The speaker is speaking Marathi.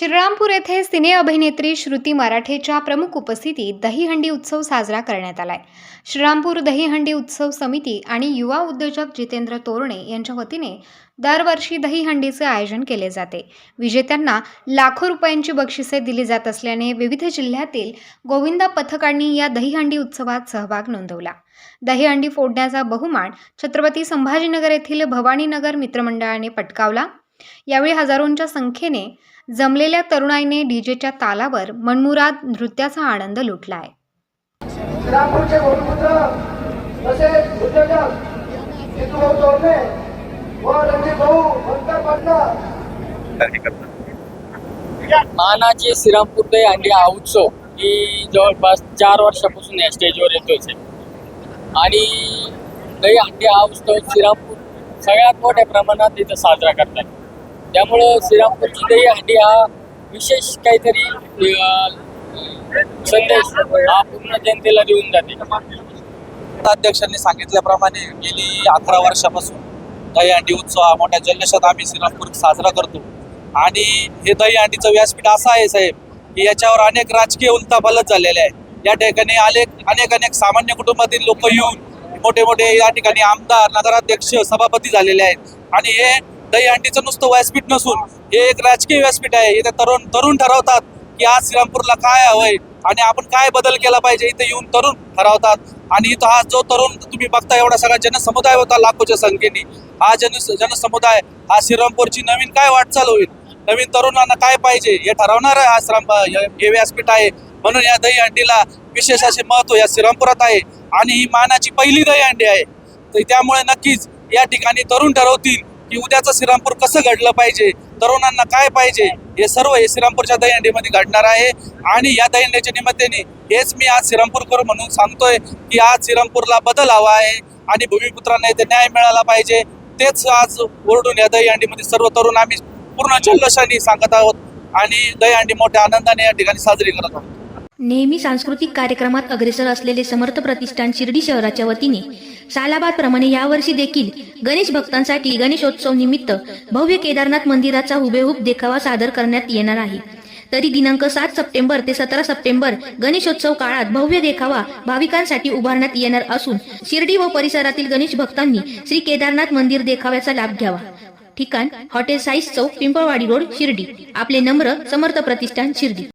श्रीरामपूर येथे सिने अभिनेत्री श्रुती मराठेच्या प्रमुख उपस्थितीत दहीहंडी उत्सव साजरा करण्यात आलाय. श्रीरामपूर दहीहंडी उत्सव समिती आणि युवा उद्योजक जितेंद्र तोरणे यांच्या वतीने दरवर्षी दहीहंडीचे आयोजन केले जाते. विजेत्यांना लाखो रुपयांची बक्षिसे दिली जात असल्याने विविध जिल्ह्यातील गोविंदा पथकांनी या दहीहंडी उत्सवात सहभाग नोंदवला. दहीहंडी फोडण्याचा बहुमान छत्रपती संभाजीनगर येथील भवानीनगर मित्रमंडळाने पटकावला. यावेळी हजारोंच्या संख्येने जमलेल्या तरुणाईने डीजेच्या तालावर मनमुराद नृत्याचा आनंद लुटलाय. मानाचे श्रीरामपूर दही अंडी हा उत्सव ही जवळपास चार वर्षापासून या स्टेजवर येतोय आणि दही अंडी हा उत्सव श्रीरामपूर सगळ्यात मोठ्या प्रमाणात इथं साजरा करतात. त्यामुळं श्रीरामपूरची दही हंडी हा विशेष काहीतरी संदेश हा पूर्ण जनतेला देऊन जाते. अध्यक्षांनी सांगितल्याप्रमाणे गेली अकरा वर्षापासून दहीहंडी उत्सव हा मोठ्या जल्लोषात आम्ही श्रीरामपूर साजरा करतो. आणि हे दहीहंडीचं व्यासपीठ असं आहे साहेब की याच्यावर अनेक राजकीय उलथापालथ झालेले आहे या ठिकाणी अनेक अनेक अनेक सामान्य कुटुंबातील लोक येऊन मोठे मोठे या ठिकाणी आमदार नगराध्यक्ष सभापती झालेले आहेत. आणि हे दहीहंडीचं नुसतं व्यासपीठ नसून हे एक राजकीय व्यासपीठ आहे. इथे तरुण तरुण ठरवतात की आज श्रीरामपूरला काय हवंय आणि आपण काय बदल केला पाहिजे इथे येऊन तरुण ठरवतात. आणि इथं हा जो तरुण तुम्ही बघता एवढा सगळा जनसमुदाय होता लाखोच्या संख्येने. हा जन जनसमुदाय हा श्रीरामपूरची नवीन काय वाटचाल होईल? नवीन तरुणांना काय पाहिजे? हे ठरवणार आहे हा श्राम हे व्यासपीठ आहे. म्हणून या दहीहंडीला विशेष असे महत्त्व या श्रीरामपुरात आहे. आणि ही मानाची पहिली दहीहंडी आहे. तर त्यामुळे नक्कीच या ठिकाणी तरुण ठरवतील. की उद्याचं श्रीरामपूर कसं घडलं पाहिजे? तरुणांना काय पाहिजे? हे सर्व हे श्रीरामपूरच्या दहीहंडीमध्ये घडणार आहे. आणि या दहीहंडीच्या निमित्ताने हेच मी आज श्रीरामपूरकर म्हणून सांगतोय की आज श्रीरामपूरला बदल हवा आहे आणि भूमिपुत्रांना इथे न्याय मिळाला पाहिजे. तेच आज ओरडून या दहीहंडीमध्ये सर्व तरुण आम्ही पूर्ण जल्लोषाने सांगत आहोत. आणि दहीहंडी मोठ्या आनंदाने या ठिकाणी साजरी करत आहोत. नेहमी सांस्कृतिक कार्यक्रमात अग्रेसर असलेले समर्थ प्रतिष्ठान शिर्डी शहराच्या वतीने. सालाबादप्रमाणे यावर्षी देखील गणेश भक्तांसाठी गणेशोत्सव निमित्त भव्य केदारनाथ मंदिराचा हुबेहूब देखावा सादर करण्यात येणार आहे. तरी दिनांक सात सप्टेंबर ते सतरा सप्टेंबर गणेशोत्सव काळात भव्य देखावा भाविकांसाठी उभारण्यात येणार असून शिर्डी व परिसरातील गणेश भक्तांनी श्री केदारनाथ मंदिर देखाव्याचा लाभ घ्यावा. ठिकाण हॉटेल साईज चौक पिंपळवाडी रोड शिर्डी. आपले नम्र समर्थ प्रतिष्ठान शिर्डी.